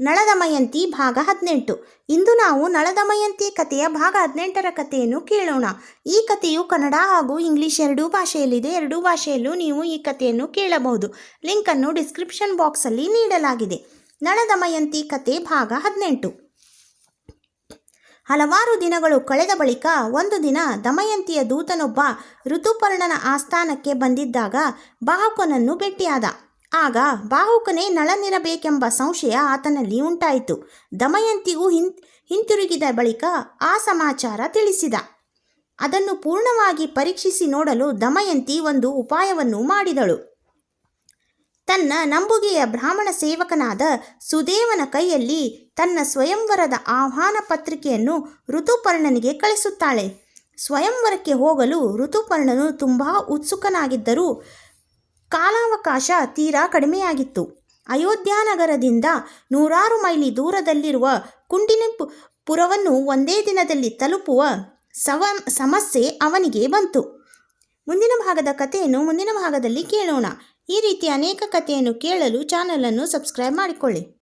ನಳದಮಯಂತಿ ಭಾಗ ಹದಿನೆಂಟು. ಇಂದು ನಾವು ನಳದಮಯಂತಿ ಕಥೆಯ ಭಾಗ ಹದಿನೆಂಟರ ಕಥೆಯನ್ನು ಕೇಳೋಣ. ಈ ಕಥೆಯು ಕನ್ನಡ ಹಾಗೂ ಇಂಗ್ಲಿಷ್ ಎರಡೂ ಭಾಷೆಯಲ್ಲಿದೆ. ಎರಡೂ ಭಾಷೆಯಲ್ಲೂ ನೀವು ಈ ಕಥೆಯನ್ನು ಕೇಳಬಹುದು. ಲಿಂಕನ್ನು ಡಿಸ್ಕ್ರಿಪ್ಷನ್ ಬಾಕ್ಸಲ್ಲಿ ನೀಡಲಾಗಿದೆ. ನಳದಮಯಂತಿ ಕಥೆ ಭಾಗ ಹದಿನೆಂಟು. ಹಲವಾರು ದಿನಗಳು ಕಳೆದ ಬಳಿಕ ಒಂದು ದಿನ ದಮಯಂತಿಯ ದೂತನೊಬ್ಬ ಋತುಪರ್ಣನ ಆಸ್ಥಾನಕ್ಕೆ ಬಂದಿದ್ದಾಗ ಬಾಹುಕನನ್ನು ಭೇಟಿಯಾದ. ಆಗ ಬಾಹುಕನೇ ನಳನಿರಬೇಕೆಂಬ ಸಂಶಯ ಆತನಲ್ಲಿ ಉಂಟಾಯಿತು. ದಮಯಂತಿಗೂ ಹಿಂ ಹಿಂತಿರುಗಿದ ಬಳಿಕ ಆ ಸಮಾಚಾರ ತಿಳಿಸಿದ. ಅದನ್ನು ಪೂರ್ಣವಾಗಿ ಪರೀಕ್ಷಿಸಿ ನೋಡಲು ದಮಯಂತಿ ಒಂದು ಉಪಾಯವನ್ನು ಮಾಡಿದಳು. ತನ್ನ ನಂಬುಗೆಯ ಬ್ರಾಹ್ಮಣ ಸೇವಕನಾದ ಸುದೇವನ ಕೈಯಲ್ಲಿ ತನ್ನ ಸ್ವಯಂವರದ ಆಹ್ವಾನ ಪತ್ರಿಕೆಯನ್ನು ಋತುಪರ್ಣನಿಗೆ ಕಳಿಸುತ್ತಾಳೆ. ಸ್ವಯಂವರಕ್ಕೆ ಹೋಗಲು ಋತುಪರ್ಣನು ತುಂಬ ಉತ್ಸುಕನಾಗಿದ್ದರೂ ಕಾಲಾವಕಾಶ ತೀರಾ ಕಡಿಮೆಯಾಗಿತ್ತು. ಅಯೋಧ್ಯಾನಗರದಿಂದ ನೂರಾರು ಮೈಲಿ ದೂರದಲ್ಲಿರುವ ಕುಂಡಿನಿಪು ಪುರವನ್ನು ಒಂದೇ ದಿನದಲ್ಲಿ ತಲುಪುವ ಸವ, ಸಮಸ್ಯೆ ಅವನಿಗೆ ಬಂತು. ಮುಂದಿನ ಭಾಗದ ಕಥೆಯನ್ನು ಮುಂದಿನ ಭಾಗದಲ್ಲಿ ಕೇಳೋಣ. ಈ ರೀತಿ ಅನೇಕ ಕಥೆಯನ್ನು ಕೇಳಲು ಚಾನಲನ್ನು ಸಬ್ಸ್ಕ್ರೈಬ್ ಮಾಡಿಕೊಳ್ಳಿ.